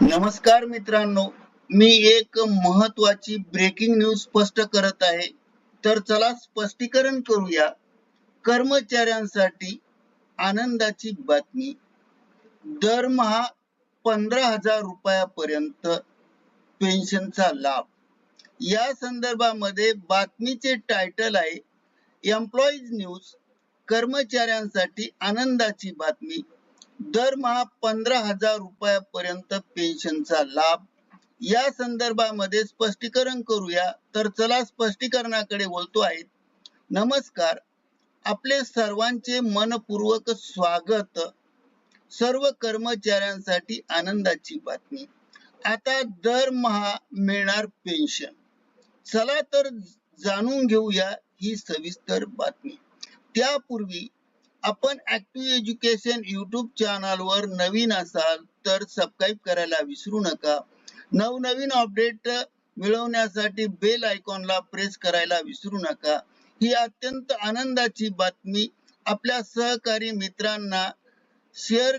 नमस्कार मित्रांनो मी एक महत्वाची ब्रेकिंग न्यूज स्पष्ट करत आहे. तर चला स्पष्टीकरण करूया. कर्मचाऱ्यांसाठी आनंदाची बातमी. दरमहा पंधरा हजार रुपयापर्यंत पेन्शनचा लाभ. या संदर्भामध्ये बातमीचे टायटल आहे एम्प्लॉईज न्यूज कर्मचाऱ्यांसाठी आनंदाची बातमी. दरमहा पंधरा हजार रुपयापर्यंत पेन्शनचा लाभ. या संदर्भामध्ये स्पष्टीकरण करूया. तर चला स्पष्टीकरणाकडे बोलतो आहे. नमस्कार. आपले सर्वांचे मनपूर्वक स्वागत. सर्व कर्मचाऱ्यांसाठी आनंदाची बातमी. आता दरमहा मिळणार पेन्शन. चला तर जाणून घेऊया ही सविस्तर बातमी. त्यापूर्वी आपण ऍक्टिव्ह एज्युकेशन युट्यूब चॅनलवर नवीन असाल तर सबस्क्राईब करायला विसरू नका. नवनवीन अपडेट मिळवण्यासाठी बेल आयकॉनला प्रेस करायला विसरू नका. ही अत्यंत आनंदाची बातमी आपल्या सहकारी मित्रांना शेअर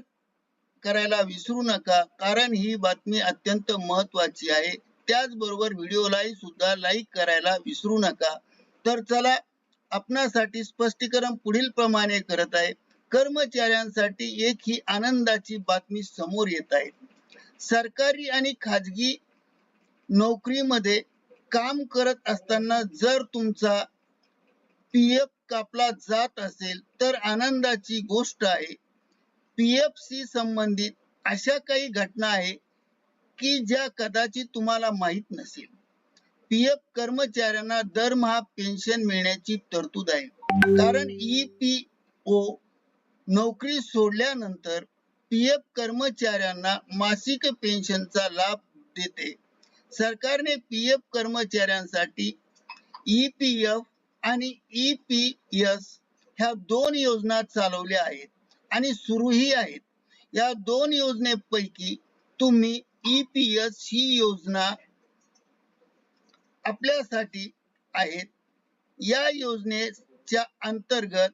करायला विसरू नका कारण ही बातमी अत्यंत महत्वाची आहे. त्याचबरोबर व्हिडिओलाही सुद्धा लाईक करायला विसरू नका. तर चला आपणासाठी स्पष्टीकरण पुढील प्रमाणे करत आहे. कर्मचाऱ्यांसाठी एक ही आनंदाची बातमी समोर येत आहे. सरकारी आणि खाजगी नोकरीमध्ये काम करत असताना जर तुमचा पीएफ कापला जात असेल तर आनंदाची गोष्ट आहे. पीएफ सी संबंधित अशा काही घटना आहे की ज्या कदाचित तुम्हाला माहीत नसेल. पीएफ कर्मचाऱ्यांना दरमहा पेन्शन मिळण्याची तरतूद आहे. कारण ई पी ओ नोकरी सोडल्यानंतर पी एफ कर्मचाऱ्यांना मासिक पेन्शनचा लाभ देते. सरकारने पी एफ कर्मचाऱ्यांसाठी ई पी एफ आणि ई पी एस ह्या दोन योजना चालवल्या आहेत आणि सुरूही आहेत. या दोन योजनेपैकी तुम्ही ई पी एस ही योजना आपल्यासाठी आहेत. या योजनेच्या अंतर्गत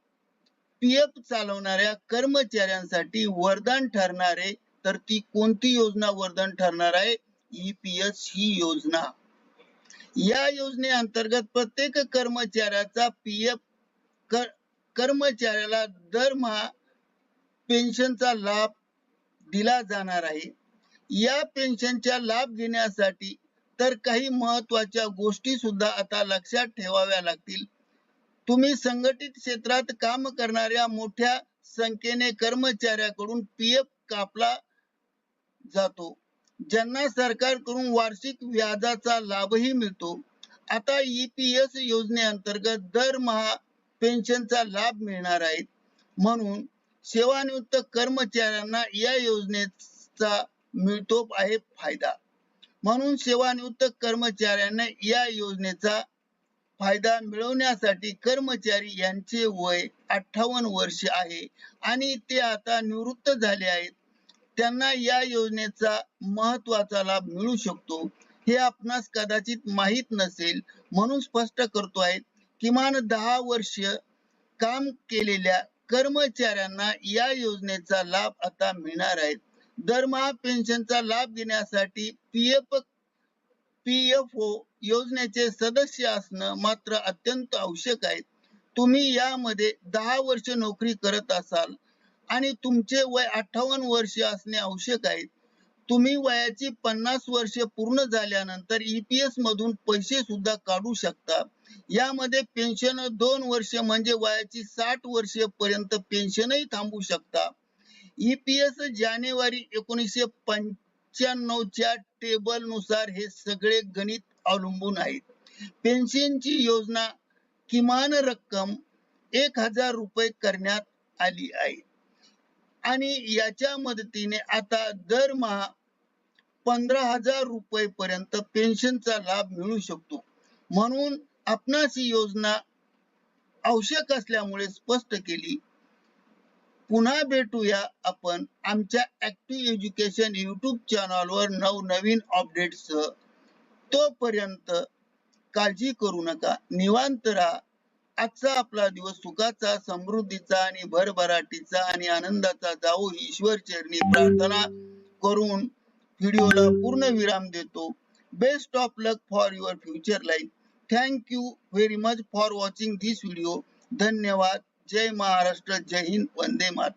पी एफ चालवणाऱ्या कर्मचाऱ्यांसाठी वरदान ठरणारे तर ती कोणती योजना वरदान ठरणार आहे? ईपीएस ही योजना. या योजने अंतर्गत प्रत्येक कर्मचाऱ्याचा पीएफ कर कर्मचाऱ्याला दरमहा पेन्शनचा लाभ दिला जाणार आहे. या पेन्शनचा लाभ घेण्यासाठी तर काही महत्त्वाच्या गोष्टी सुद्धा आता लक्षात ठेवाव्या लागतील. तुम्ही संघटित क्षेत्रात काम करणाऱ्या मोठ्या संख्येने कर्मचाऱ्याकडून पीएफ कापला जातो. ज्यांना सरकारकडून वार्षिक व्याजाचा लाभही मिळतो. आता ईपीएस योजनेअंतर्गत दरमहा पेन्शनचा लाभ मिळणार आहे. म्हणून सेवानिवृत्त कर्मचाऱ्यांना या योजनेचा मिळतो आहे फायदा. म्हणून सेवानिवृत्त कर्मचाऱ्यांना या योजनेचा फायदा मिळवण्यासाठी कर्मचारी यांचे वय अठ्ठावन्न वर्ष आहे आणि ते आता निवृत्त झाले आहेत. त्यांना या योजनेचा महत्त्वाचा लाभ मिळू शकतो. हे आपणास कदाचित माहीत नसेल म्हणून स्पष्ट करतो आहे. किमान दहा वर्ष काम केलेल्या कर्मचाऱ्यांना या योजनेचा लाभ आता मिळणार आहे दरमहा पेन्शनचा लाभ घेण्यासाठी P F P F O योजनेचे सदस्य असणं मात्र अत्यंत आवश्यक आहे. तुम्ही यामध्ये दहा वर्ष नोकरी करत असाल आणि तुमचे वय अठ्ठावन्न वर्ष असणे आवश्यक आहे. तुम्ही वयाची पन्नास वर्ष पूर्ण झाल्यानंतर ईपीएस मधून पैसे सुद्धा काढू शकता. यामध्ये पेन्शन दोन वर्ष म्हणजे वयाची साठ वर्ष पर्यंत पेन्शनही थांबू शकता. ईपीएस जानेवारी एकोणीसशे पंच्याण्णवच्या टेबलनुसार हे सगळे गणित अवलंबून आहेत. पेन्शनची योजना किमान रक्कम एक हजार रुपये करण्यात आली आहे. आणि याच्या मदतीने आता दरमहा पंधरा हजार रुपये पर्यंत पेन्शनचा लाभ मिळू शकतो. म्हणून आपणास ही योजना आवश्यक असल्यामुळे स्पष्ट केली पुन्हा भेटूया आपण आमच्या ऍक्टिव्ह एज्युकेशन युट्यूब चॅनलवर नवनवीन अपडेट्स तोपर्यंत काळजी करू नका निवांत राहा. आजचा आपला दिवस सुखाचा समृद्धीचा आणि भरभराटीचा आणि आनंदाचा जाऊ ईश्वर चरणी प्रार्थना करून व्हिडिओला पूर्ण विराम देतो. Best of luck for your future life thank you very much for watching this video धन्यवाद. जय महाराष्ट्र जय हिंद वंदे मात